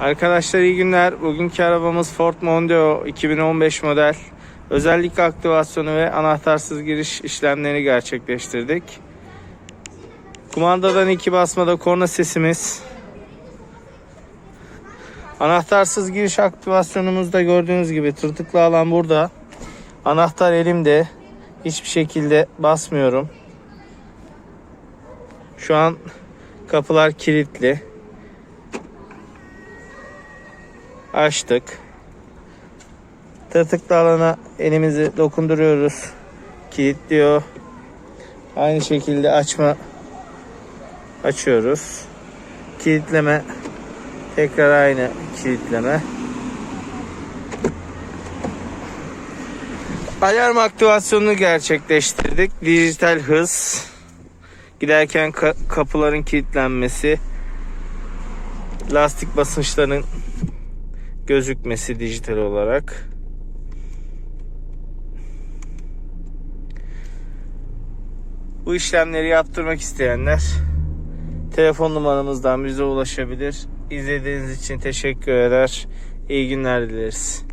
Arkadaşlar iyi günler. Bugünkü arabamız Ford Mondeo 2015 model. Özellik aktivasyonu ve anahtarsız giriş işlemlerini gerçekleştirdik. Kumandadan iki basmada korna sesimiz. Anahtarsız giriş aktivasyonumuzda gördüğünüz gibi tırtıklı alan burada. Anahtar elimde. Hiçbir şekilde basmıyorum. Şu an kapılar kilitli. Açtık. Tırtıklı alana elimizi dokunduruyoruz. Kilitliyor. Aynı şekilde açma açıyoruz. Kilitleme tekrar aynı kilitleme. Alarm aktivasyonunu gerçekleştirdik. Dijital hız. Giderken ka- kapıların kilitlenmesi. Lastik basınçların gözükmesi dijital olarak. Bu işlemleri yaptırmak isteyenler telefon numaramızdan bize ulaşabilir. İzlediğiniz için teşekkür eder. İyi günler dileriz.